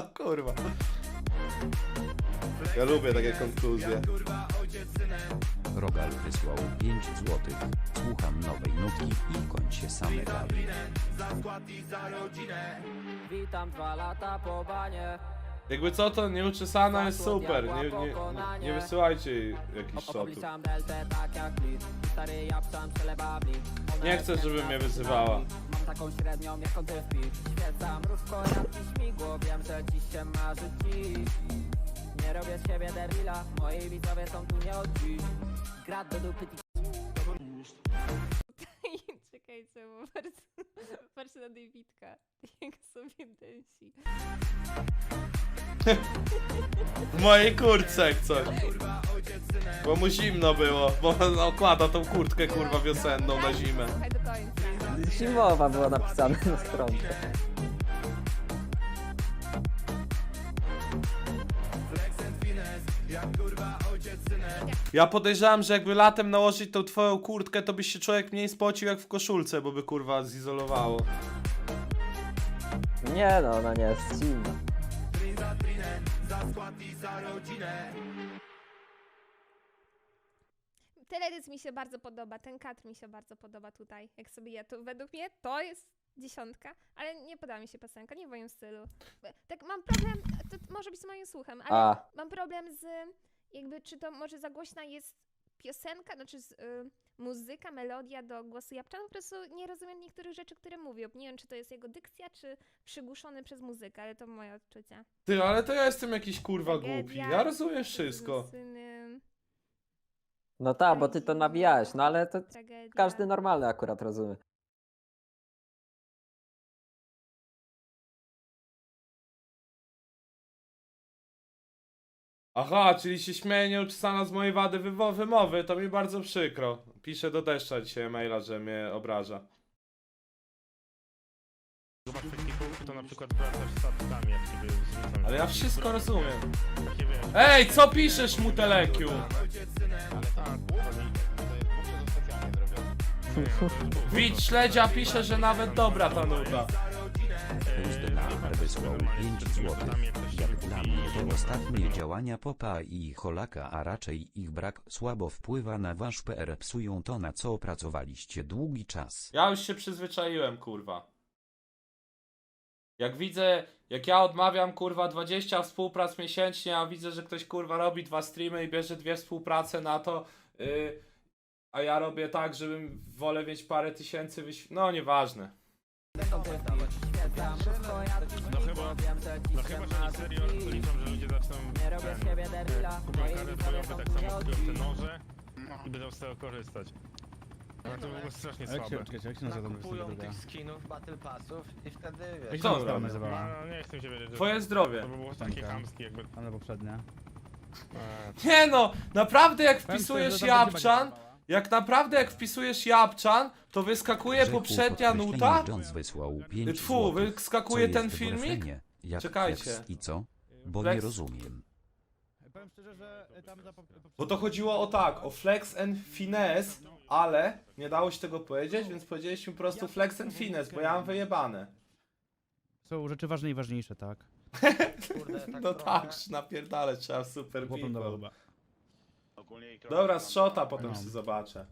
O kurwa. Ja lubię takie konkluzje. Rogal wysłał 5 złotych. Słucham nowej nutki i kończ się same gady. Witam dwa lata po banie Jakby co to nieuczesana jest super. Nie, nie, nie wysyłajcie jej jakichś shotów. Obliczam deltę tak jak lit Stary japsam przelewa blit Nie chcę, żeby mnie wyzywała. Mam taką średnią jak wpis Świecam mrówko jak Wiem, że dziś się marzy dziś Nie robię z siebie derwila Moi widzowie są tu nie od dziś Grat do dupy Czekajcie, bo bardzo patrzę na Davidka, jak sobie dęsi. W mojej kurtce jak coś. Bo mu zimno było, bo on okłada tą kurtkę kurwa wiosenną na zimę. Słuchaj do końca. Zimowa była napisana na stronce. Ja podejrzewam, że jakby latem nałożyć tą twoją kurtkę, to byś się człowiek mniej spocił jak w koszulce, bo by kurwa zizolowało. Nie no, ona nie jest zimna. Teledysk mi się bardzo podoba, ten kadr mi się bardzo podoba tutaj, jak sobie ja to według mnie to jest dziesiątka, ale nie podoba mi się piosenka, nie w moim stylu. Tak mam problem, to może być z moim słuchem, ale A, mam problem z jakby, czy to może za głośna jest piosenka, znaczy z, y, muzyka, melodia do głosu Japczana, po prostu nie rozumiem niektórych rzeczy, które mówią. Nie wiem, czy to jest jego dykcja, czy przygłuszony przez muzykę, ale to moje odczucia. Ty, ale to ja jestem jakiś kurwa głupi. Ja rozumiem wszystko. Syny, no tak, bo ty to nawijałeś, no ale to tragedia. każdy normalny akurat rozumie. Aha, czyli się śmieje nieuczesana z mojej wady wywo- wymowy, to mi bardzo przykro. Piszę do deszcza dzisiaj maila, że mnie obraża. To na przykład wracasz statkami, jak ciebie zrzucam. Ale ja wszystko rozumiem. Takie wiesz, Ej, co piszesz, tak, oni... Widz śledzia pisze, że nawet dobra ta nuta. Uzdemar wysłał 5 złotych. Jak dla mnie to ostatnie działania Popa i Holaka, a raczej ich brak słabo wpływa na wasz PR. Psują to na co pracowaliście długi czas. Ja już się przyzwyczaiłem, kurwa. Jak widzę, jak ja odmawiam, kurwa, 20 współprac miesięcznie, a widzę, że ktoś, kurwa, robi dwa streamy i bierze dwie współprace na to, yy, a ja robię tak, żebym wolę mieć parę tysięcy wyś... No, nieważne. No chyba, no chyba, że oni serio liczą, że ludzie zaczną... Nie robię z siebie derwila Kupią karę bojowe, tak nie samo kupią te noże i będą z tego korzystać. Ale to było strasznie Jak się, słabe. czekajcie, jak się nazywa ten Nakupują druga? tych skinów, battle passów i wtedy Jak wiesz... się Co ta nazywała? No, nie chcę się wiedzieć, że... Twoje zdrowie. To by było takie chamskie jakby... Ale poprzednia. Nie no, naprawdę jak wpisujesz szczerze, jak naprawdę jak wpisujesz Japczan, to wyskakuje poprzednia nuta, Jones wysłał 5 Tfu, złotych. wyskakuje Co ten jest w filmik? refrenie? Jak Czekajcie. I co? Bo Flex- nie rozumiem. Powiem szczerze, że tam za pop- Bo to chodziło o tak, o flex and finesse, ale nie dało się tego powiedzieć, więc powiedzieliśmy po prostu flex and finesse, bo ja mam wyjebane. Są rzeczy ważne i ważniejsze, tak? Kurde, tak No trochę- tak, napierdalać trzeba w super people. chyba. Dobra, z shota potem No. sobie zobaczę.